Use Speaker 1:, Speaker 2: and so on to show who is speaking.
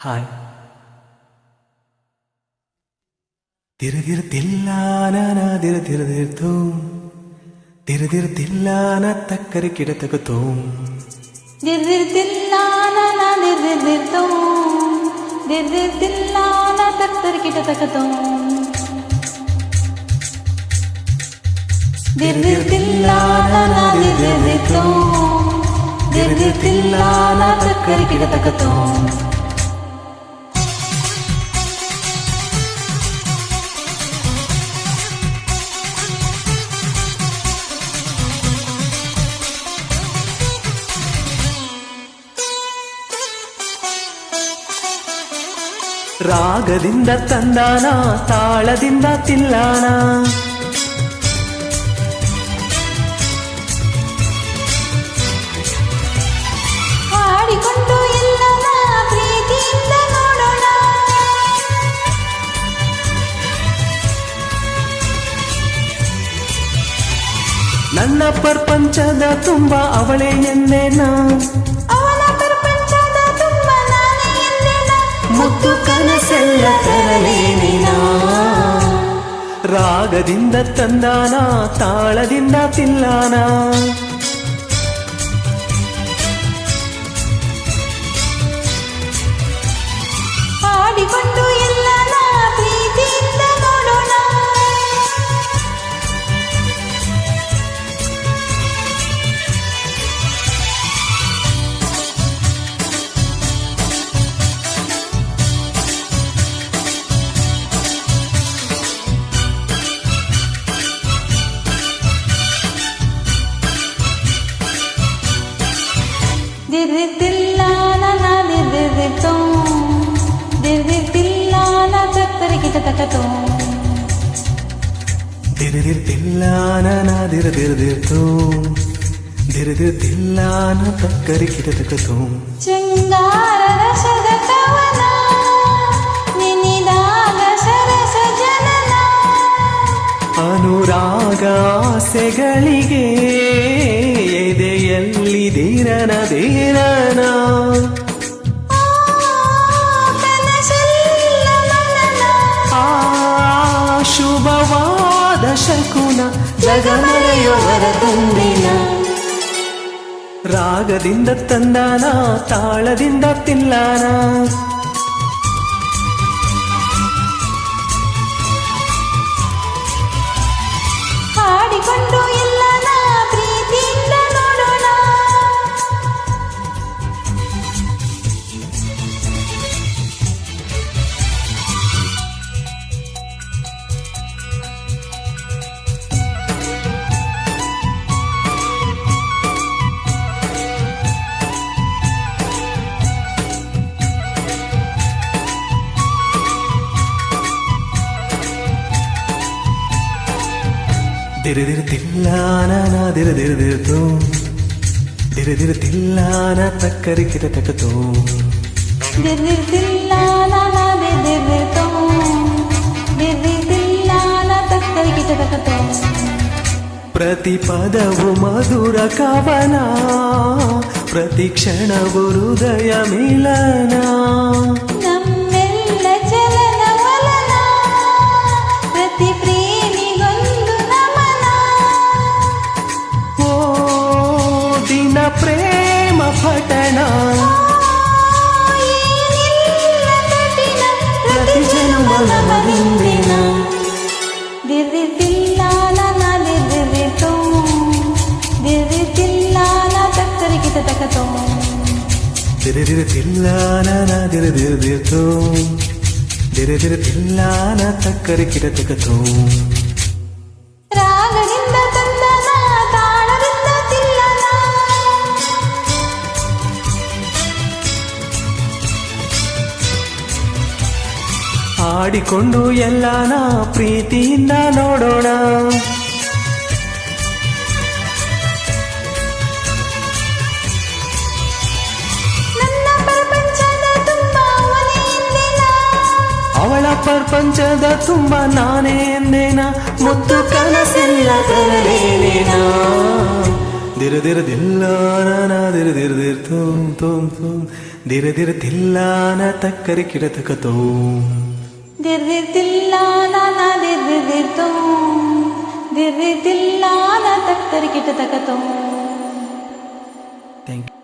Speaker 1: Hi Thiru Thiru தில்லான Thiru Thiru திருத்தோம் Thiru Thiru தில்லான தக்கரு கிடத்தக்கு தோம்
Speaker 2: திரு திரு தில்லான திரு திரு திருத்தோம் திரு திரு தில்லான தக்கரு கிடத்தக்கு தோம் திரு திரு தில்லான திரு திரு திரு தில்லான தக்கரு கிடத்தக்கு
Speaker 1: ರಾಗದಿಂದ ತಂದಾನ ತಾಳದಿಂದ ತಿಲ್ಲಾನ
Speaker 2: ಹಾಡಿಕೊಂಡು ಎಲ್ಲನ ಪ್ರೀತಿಯಿಂದ ನೋಡೋಣ.
Speaker 1: ನನ್ನ ಪ್ರಪಂಚದ ತುಂಬ ಅವಳೇ ಎಂದೇನ
Speaker 2: ಮುತ್ತು ಕನಸೆಲ್ಲ ತರಲೇನಿನ
Speaker 1: ರಾಗದಿಂದ ತಂದಾನ ತಾಳದಿಂದ ತಿಲ್ಲಾನ ದಿರದಿರ್ತಿಲ್ಲ ನಾನ ದಿರದಿರ್ದಿರ್ತು ದಿರದಿರ್ತಿಲ್ಲ ನ ತಕ್ಕರಿ ಕಿಟತಕತು
Speaker 2: ಶೃಂಗಾರ ರಸದ ಕವನ ನೆನೆದಾಗ ಸರಸ ಜನನ.
Speaker 1: ಅನುರಾಗ ಆಸೆಗಳಿಗೆ ಎದೆಯಲ್ಲಿ ಧೀರನ ಧೀರನ. ಶುಭವಾದ ಶಕುನ ಜಗಮರೆಯುವರ ತುಂಬಿನ ರಾಗದಿಂದ ತಂದಾನ ತಾಳದಿಂದ ತಿಲ್ಲಾನ దిరి దిరి తిల్లానా దిరి దిరి దిరుతూ దిరి దిరి తిల్లానా తక్కరి కిరకటతో
Speaker 2: దిరి దిరి తిల్లానా దిరి దిరుతో దిరి దిరి తిల్లానా తక్కరి కిరకటతో
Speaker 1: ప్రతి పదవు మధుర కవనా ప్రతి క్షణవు హృదయ మిలనా పఠనా
Speaker 2: ప్రతి జన్మ నవరిందినా దిది తిల్లాల నలిదిరితో దిది తిల్లాల కత్తరికి తకతో
Speaker 1: దిరి దిరి తిల్లాన దిరి దిరి దిరితో దిరి దిరి తిల్లాన తక్కరి కిరతకతో ಆಡಿಕೊಂಡು ನಾ ಪ್ರೀತಿಯಿಂದ ನೋಡೋಣ. ಅವಳ ಪ್ರಪಂಚದ ತುಂಬ ನಾನೇ ಎಂದೇನ? ಮುತ್ತು ಕನಸಿಲ್ಲ ತರಲೇನೇನ ದಿರ ದಿರ ದಿಲ್ಲಾನ ದಿರ ದಿರ ದಿರ ತೋಂ ತೋಂ ತೋಂ. ದಿರ ದಿರ ತಕ್ಕರಿ
Speaker 2: ಕಿಡ ತಕತೋಂ ದಿರ್ದಿರ್ತಿಲ್ಲ ನಾನ ದಿರ್ದಿರ್ದಿರ್ತೋ ದಿರ್ದಿರ್ತಿಲ್ಲ ನಾ ತಕ್ಕರಿ ಕಿಟ ತಕತೋ
Speaker 1: ಥ್ಯಾಂಕ್ ಯು